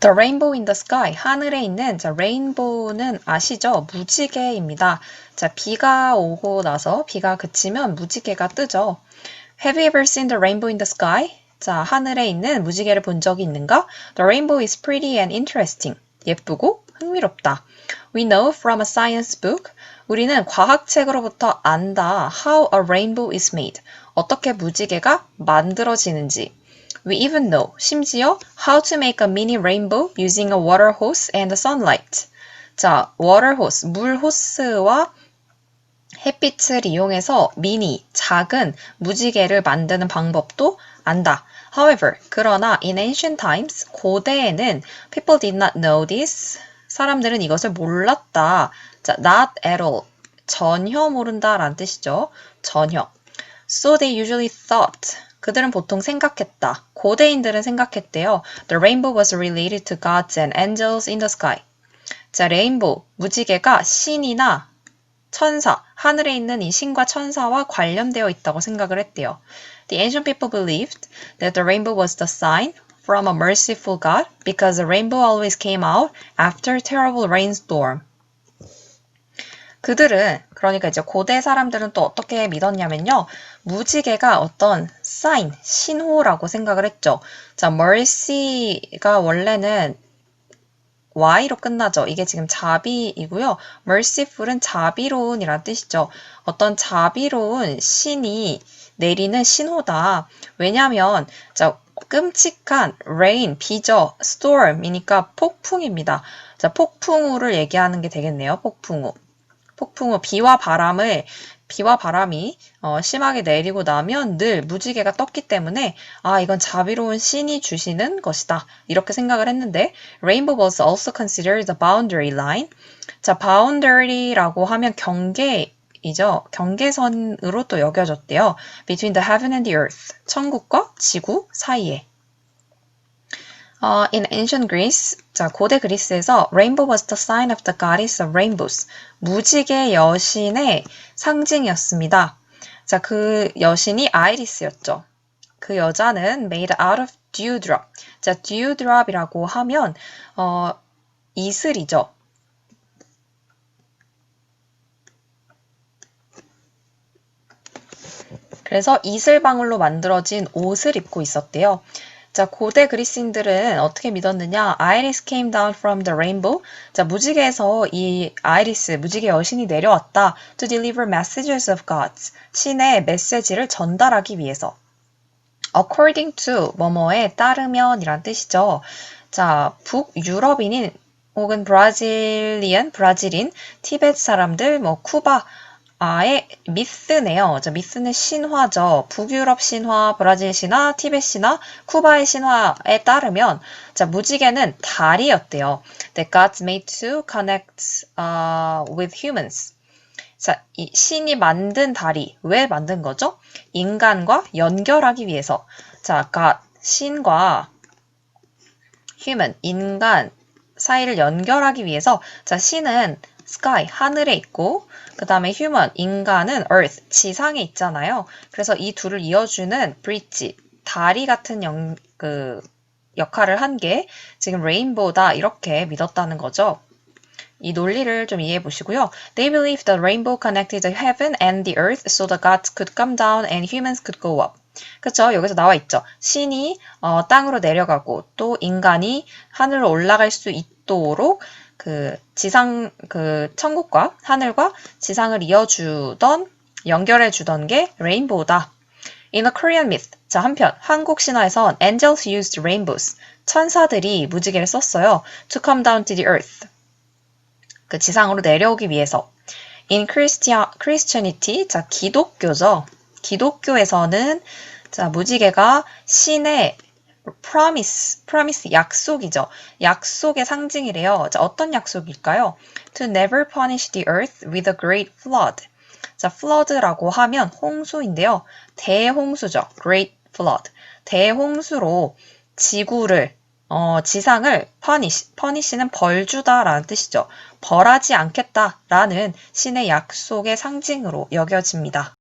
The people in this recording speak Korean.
The rainbow in the sky. 하늘에 있는 자, 레인보우는 아시죠? 무지개입니다. 자, 비가 오고 나서 비가 그치면 무지개가 뜨죠. Have you ever seen the rainbow in the sky? 자, 하늘에 있는 무지개를 본 적이 있는가? The rainbow is pretty and interesting. 예쁘고 흥미롭다. We know from a science book. 우리는 과학책으로부터 안다. How a rainbow is made. 어떻게 무지개가 만들어지는지. We even know, 심지어 how to make a mini rainbow using a water hose and sunlight. 자, water hose, 물 호스와 햇빛을 이용해서 미니, 작은 무지개를 만드는 방법도 안다. However, 그러나 in ancient times, 고대에는 people did not know this. 사람들은 이것을 몰랐다. 자, not at all. 전혀 모른다 라는 뜻이죠. 전혀. So they usually thought. 그들은 보통 생각했다. 고대인들은 생각했대요. The rainbow was related to gods and angels in the sky. 자, 레인보우, 무지개가 신이나 천사, 하늘에 있는 이 신과 천사와 관련되어 있다고 생각을 했대요. The ancient people believed that the rainbow was the sign from a merciful God because the rainbow always came out after a terrible rainstorm. 그들은 그러니까 이제 고대 사람들은 또 어떻게 믿었냐면요. 무지개가 어떤 sign, 신호라고 생각을 했죠. 자, mercy가 원래는 y로 끝나죠. 이게 지금 자비이고요. merciful은 자비로운이란 뜻이죠. 어떤 자비로운 신이 내리는 신호다. 왜냐하면 자, 끔찍한 rain, 비죠. storm이니까 폭풍입니다. 자, 폭풍우를 얘기하는 게 되겠네요. 폭풍우. 폭풍우, 비와 바람을 비와 바람이 어, 심하게 내리고 나면 늘 무지개가 떴기 때문에 아 이건 자비로운 신이 주시는 것이다. 이렇게 생각을 했는데 rainbow was also considered the boundary line. 자 boundary라고 하면 경계 이죠. 경계선으로 또 여겨졌대요. Between the heaven and the earth. 천국과 지구 사이에 어, in ancient Greece, 자, 고대 그리스에서 rainbow was the sign of the goddess of rainbows. 무지개 여신의 상징이었습니다. 자, 그 여신이 아이리스였죠. 그 여자는 made out of dewdrop. 자, dewdrop이라고 하면 어, 이슬이죠. 그래서 이슬방울로 만들어진 옷을 입고 있었대요. 자, 고대 그리스인들은 어떻게 믿었느냐? Iris came down from the rainbow. 자, 무지개에서 이 아이리스, 무지개 여신이 내려왔다. To deliver messages of gods. 신의 메시지를 전달하기 위해서. According to 뭐뭐에 따르면 이란 뜻이죠. 자, 북유럽인인 혹은 브라질리언, 브라질인, 티벳 사람들, 뭐 쿠바, 아의 미스네요. 자, 미스는 신화죠. 북유럽 신화, 브라질 신화, 티벳 신화, 쿠바의 신화에 따르면 자, 무지개는 달이었대요. That God's made to connect uh, with humans. 자, 이 신이 만든 달이 왜 만든 거죠? 인간과 연결하기 위해서. 자, God, 신과 human, 인간 사이를 연결하기 위해서 자, 신은 sky, 하늘에 있고 그 다음에 human, 인간은 earth, 지상에 있잖아요. 그래서 이 둘을 이어주는 bridge, 다리 같은 영, 그 역할을 한 게 지금 레인보우다 이렇게 믿었다는 거죠. 이 논리를 좀 이해해 보시고요. They believed the rainbow connected the heaven and the earth so the gods could come down and humans could go up. 그렇죠? 여기서 나와 있죠. 신이 어, 땅으로 내려가고 또 인간이 하늘로 올라갈 수 있도록 그 지상 그 천국과 하늘과 지상을 이어주던 연결해 주던 게 레인보우다. In a Korean myth, 자 한편 한국 신화에선 angels used rainbows, 천사들이 무지개를 썼어요. To come down to the earth, 그 지상으로 내려오기 위해서. In Christian, Christianity, 자 기독교죠. 기독교에서는 자 무지개가 신의 promise, promise 약속이죠. 약속의 상징이래요. 자, 어떤 약속일까요? To never punish the earth with a great flood. 자, flood라고 하면 홍수인데요. 대홍수죠. Great flood. 대홍수로 지구를 어, 지상을 punish, punish는 벌주다라는 뜻이죠. 벌하지 않겠다라는 신의 약속의 상징으로 여겨집니다.